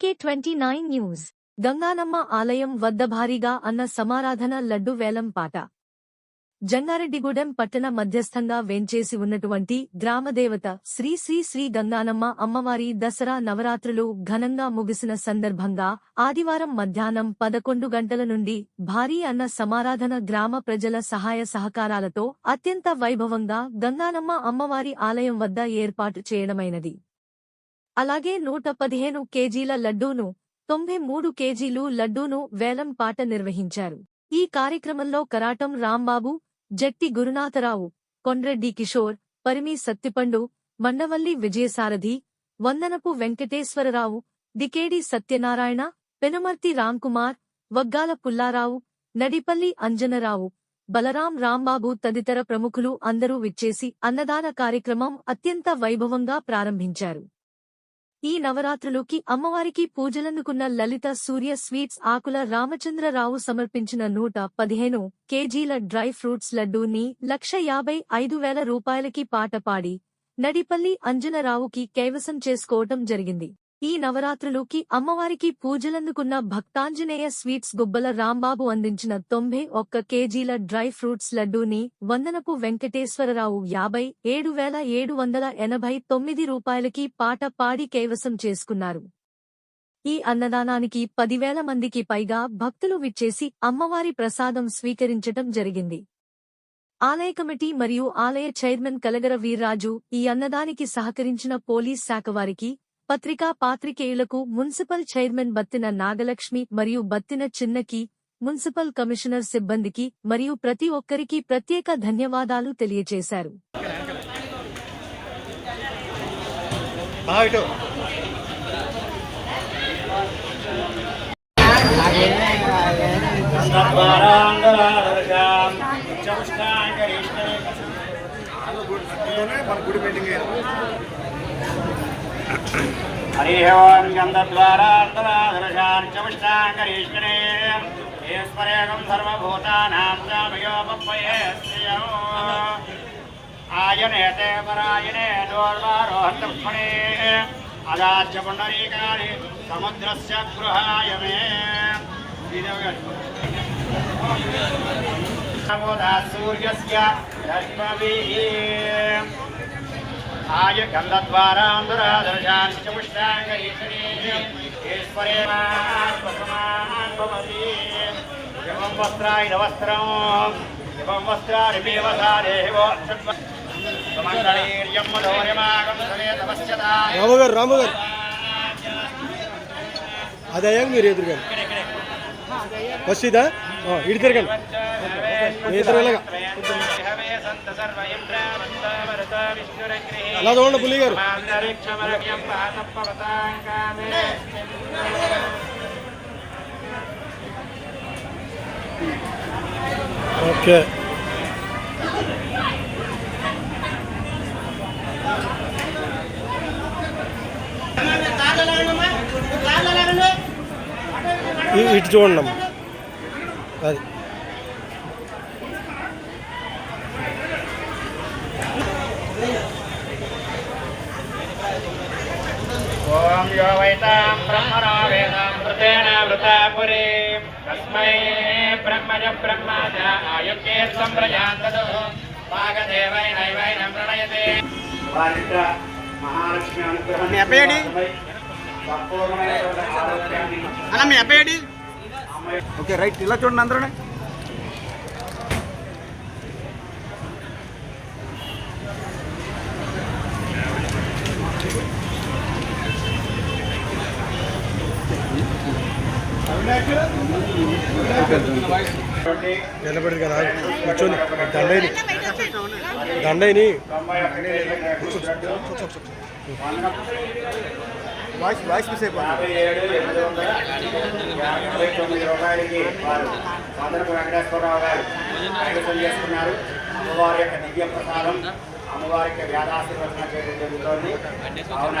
TK twenty nine news Ganganamma ఆలయం వద్ద భారీగా అన్న సమారాధన లడ్డు వేలం పాట. జంగారెడ్డిగూడెం పట్టణ మధ్యస్థంగా వేంచేసి ఉన్నటువంటి గ్రామదేవత శ్రీ శ్రీ శ్రీ గంగానమ్మ అమ్మవారి దసరా నవరాత్రులు ఘనంగా ముగిసిన సందర్భంగా ఆదివారం మధ్యాహ్నం పదకొండు గంటల నుండి భారీ అన్న సమారాధన గ్రామ ప్రజల సహాయ సహకారాలతో అత్యంత వైభవంగా గంగానమ్మ అమ్మవారి ఆలయం వద్ద ఏర్పాటు చేయడమైనది. అలాగే నూట పదిహేను కేజీల లడ్డూను తొంభై మూడు కేజీలు లడ్డూను వేలం పాట నిర్వహించారు. ఈ కార్యక్రమంలో కరాటం రాంబాబు జట్టి గురునాథరావు కొండ్రెడ్డి కిషోర్ పరిమి సత్తిపండు మండవల్లి విజయసారథి వందనపు వెంకటేశ్వరరావు దికేడి సత్యనారాయణ పెనుమర్తి రాంకుమార్ వగ్గాల పుల్లారావు నడిపల్లి అంజనరావు బలరాం రాంబాబు తదితర ప్రముఖులు అందరూ విచ్చేసి అన్నదాన కార్యక్రమం అత్యంత వైభవంగా ప్రారంభించారు. ఈ నవరాత్రులుకి అమ్మవారికి పూజలందుకున్న లలిత సూర్య స్వీట్స్ ఆకుల రామచంద్రరావు సమర్పించిన నూట పదిహేను కేజీల డ్రై ఫ్రూట్స్ లడ్డూని లక్ష యాభై ఐదు వేల రూపాయలకి పాట పాడి నడిపల్లి అంజనరావుకి కైవసం చేసుకోవటం జరిగింది. ఈ నవరాత్రులుకి అమ్మవారికి పూజలందుకున్న భక్తాంజనేయ స్వీట్స్ గుబ్బల రాంబాబు అందించిన తొంభై ఒక్క కేజీల డ్రై ఫ్రూట్స్ లడ్డూని వందనపు వెంకటేశ్వరరావు యాభై ఏడు వేల ఏడు వందల ఎనభై తొమ్మిది రూపాయలకి పాట పాడి కైవసం చేసుకున్నారు. ఈ అన్నదానానికి పదివేల మందికి పైగా భక్తులు విచ్చేసి అమ్మవారి ప్రసాదం స్వీకరించటం జరిగింది. ఆలయ కమిటీ మరియు ఆలయ చైర్మన్ కలగర వీర్రాజు ఈ అన్నదానికి సహకరించిన పోలీస్ శాఖ వారికి పత్రికా పాత్రికేయులకు మున్సిపల్ చైర్మన్ బత్తిన నాగలక్ష్మి మరియు బత్తిన చిన్నకి మున్సిపల్ కమిషనర్ సిబ్బందికి మరియు ప్రతి ఒక్కరికి ప్రత్యేక ధన్యవాదాలు తెలియజేశారు. మన గుడి మీటింగ్ हरि ओम गन्धद्वारार्तराधरशार्चमिष्टाङ्गरीश्वरे ईश्वरेकं सर्वभूतानां चामयोपपये आयनेते परायणे दोर्वारोहलक्ष्मणे गृहाय मे। सूर्यस्य ఆయ గంధద్వారాంధరాదర్శాన్ చముష్టాంగరీశ్వరే శివం వస్త్రాయ వస్త్రం శివం వస్త్రారిమేవ సారేవో సుమంగళీర్యం మధోర్యమాగం సమేత పశ్యతా రాము గారు మీరు ఎదురుగారు ఫస్ట్ ఇడి తిరగండి అలా చూడండి పుల్లి గారు. ఓకే. ఇటు చూడండి అది. ఓం యో వైతాం బ్రహ్మణో వేదాం వృతేన వృతా పురీ తస్మై బ్రహ్మజ బ్రహ్మజ ఆయుక్తే సంప్రజాంతదో భాగదేవై నైవైన ప్రణయతే వారిద్ర మహాలక్ష్మి అనుగ్రహం మీ అబ్బాయి సంపూర్ణమైనటువంటి ఆరోగ్యాన్ని అన్న మీ అబ్బాయి అమ్మాయి ఓకే రైట్ ఇలా చూడండి అందరూ నిలబడి కదా కూర్చొని. దండైని దండైని వాయిస్ వాయిస్ మిస్ రూపాయలకి వారు వెంకటేశ్వరరావు గారు చేసుకున్నారు అమ్మవారి యొక్క దివ్య ప్రసాదం అమ్మవారి యొక్క వ్యాధాశీర్వచన చేయడం జరుగుతోంది కావున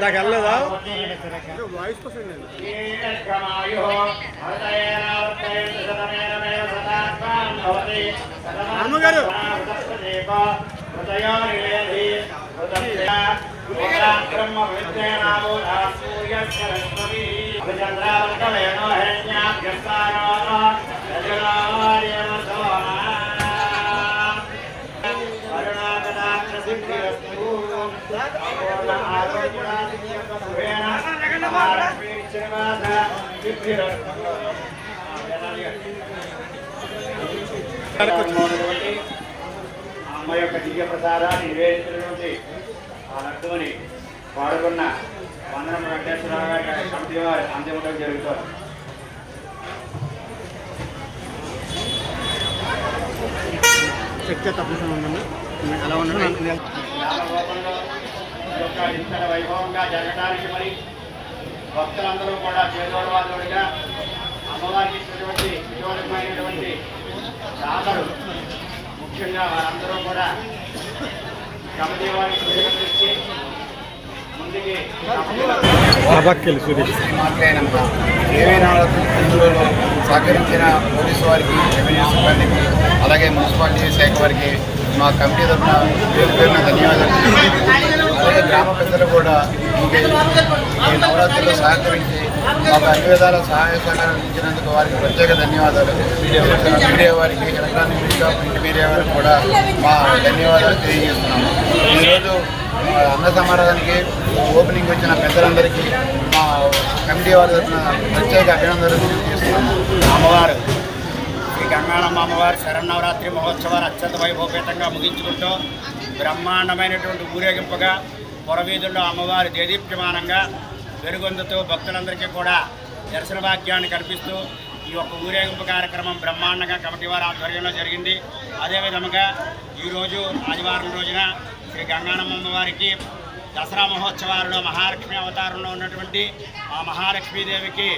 నాకు వెళ్ళలేదా వాయిస్ కోసం అమ్మగారు ఉన్నటువంటి ఆ అమ్మ యొక్క దివ్య ప్రసారాన్ని నివేదించినటువంటి ఆ లడ్డుని పాడుకున్న వందన వెంకటేశ్వరరావు గారి కమిటీ వారి అంత్యముండడం జరుగుతుంది చెక్ తప్పిసం ఉందండి? ఎలా ఉన్నాడు యొక్క ఇంతట వైభవంగా జరగడానికి మరి భక్తులందరూ కూడా చేదోడవాదుడిగా అమ్మవారికి ఇచ్చినటువంటి విజయవంతమైనటువంటి దాతలు ముఖ్యంగా వారందరూ కూడా ముందుకి ఏవీ నవరాత్రులలో సహకరించిన పోలీసు వారికి రెవెన్యూ సిబ్బందికి అలాగే మున్సిపాలిటీ శాఖ వారికి మా కమిటీ తరఫున పేరు పేరున ధన్యవాదాలు. గ్రామ పెద్దలు కూడా ఈ నవరాత్రిలో సహకరించి మాకు అన్ని విధాల సహాయ సహకారం ఇచ్చినందుకు వారికి ప్రత్యేక ధన్యవాదాలు. మీడియా వారికి ఎలక్ట్రానిక్ మీడియా ప్రింట్ మీడియా వారికి కూడా మా ధన్యవాదాలు తెలియజేస్తున్నాము. ఈరోజు అన్న సమారాధానికి ఓపెనింగ్ వచ్చిన పెద్దలందరికీ మా కమిటీ వారి తరఫున ప్రత్యేక అభినందనలు తెలియజేస్తున్నాము. అమ్మవారు శ్రీ గంగాళమ్మ అమ్మవారి శరన్నవరాత్రి మహోత్సవాలు అత్యంత వైభవపేతంగా ముగించుకుంటూ బ్రహ్మాండమైనటువంటి ఊరేగింపుగా పొరవీధుల్లో అమ్మవారి దేదీప్యమానంగా వెలుగొందుతూ భక్తులందరికీ కూడా దర్శన భాగ్యాన్ని కల్పిస్తూ ఈ యొక్క ఊరేగింపు కార్యక్రమం బ్రహ్మాండంగా కమిటీ వారి ఆధ్వర్యంలో జరిగింది. అదేవిధంగా ఈరోజు ఆదివారం రోజున శ్రీ గంగానమ్మ అమ్మవారికి దసరా మహోత్సవాలలో మహాలక్ష్మి అవతారంలో ఉన్నటువంటి ఆ మహాలక్ష్మీదేవికి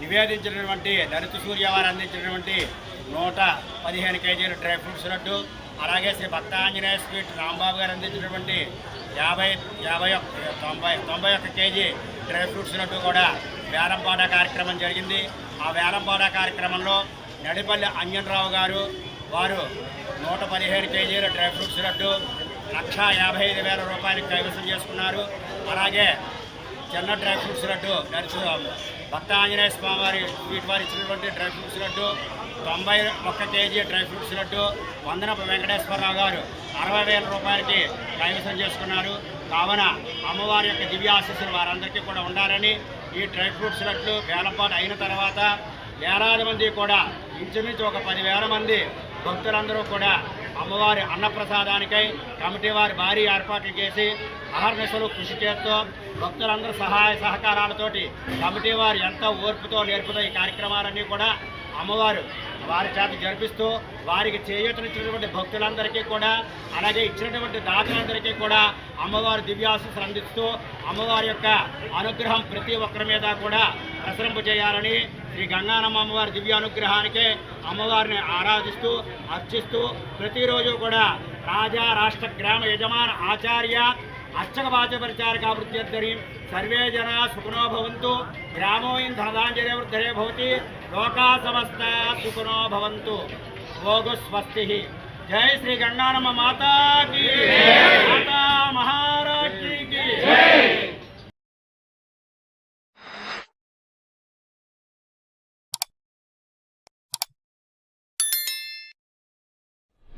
నివేదించినటువంటి దళిత సూర్య వారు అందించినటువంటి నూట పదిహేను కేజీల డ్రై ఫ్రూట్స్ లడ్డు అలాగే శ్రీ భక్తాంజనేయ స్వీట్ రాంబాబు గారు అందించినటువంటి యాభై యాభై ఒక్క తొంభై తొంభై ఒక్క కేజీ డ్రై ఫ్రూట్స్ నట్టు కూడా వేలంపాట కార్యక్రమం జరిగింది. ఆ వేలంపాట కార్యక్రమంలో నడిపల్లి అంజనరావు గారు వారు నూట పదిహేను కేజీల డ్రై ఫ్రూట్స్ లడ్డు లక్ష యాభై ఐదు వేల రూపాయలు కైవసం చేసుకున్నారు. అలాగే చిన్న డ్రై ఫ్రూట్స్ లడ్డు నడుచు భక్త ఆంజనేయ స్వామి వారి వీటి వారు ఇచ్చినటువంటి డ్రై ఫ్రూట్స్ లడ్డు తొంభై ఒక్క KG dry fruits laddu Vandanapu Venkateswara Rao గారు అరవై వేల రూపాయలకి కైవసం చేసుకున్నారు. కావున అమ్మవారి యొక్క దివ్య ఆశీస్సులు వారందరికీ కూడా ఉండాలని ఈ డ్రై ఫ్రూట్స్ లడ్లు వేలపాటు అయిన తర్వాత వేలాది మంది కూడా ఇంచుమించు ఒక పదివేల మంది భక్తులందరూ కూడా అమ్మవారి అన్నప్రసాదానికై కమిటీ వారి భారీ ఏర్పాట్లు చేసి అహర్నిశలు కృషి చేస్తూ భక్తులందరూ సహాయ సహకారాలతోటి కమిటీ వారు ఎంతో ఓర్పుతో నేర్పుతో ఈ కార్యక్రమాలన్నీ కూడా అమ్మవారు వారి చేత జరిపిస్తూ వారికి చేయూతనిచ్చినటువంటి భక్తులందరికీ కూడా అలాగే ఇచ్చినటువంటి దాతలందరికీ కూడా అమ్మవారి దివ్యాశీస్సులు అందిస్తూ అమ్మవారి యొక్క అనుగ్రహం ప్రతి ఒక్కరి మీద కూడా ప్రసరింపు చేయాలని శ్రీ గంగానమ్మ అమ్మవారి దివ్య అనుగ్రహానికే అమ్మవారిని ఆరాధిస్తూ అర్చిస్తూ ప్రతిరోజు కూడా రాజా రాష్ట్ర గ్రామ యజమాన ఆచార్య అర్చక వాచపరిచారక వృత్త్యర్థరి సర్వే జనా సుఖనో భవంతు గ్రామోయిన్ ధనదాంజలి వృద్ధరే భవతి లోకా సమస్త సుఖనో భవంతు. భోగు స్వస్తి. జై శ్రీ గంగానమ్మ మాతా మహారాజ్కి.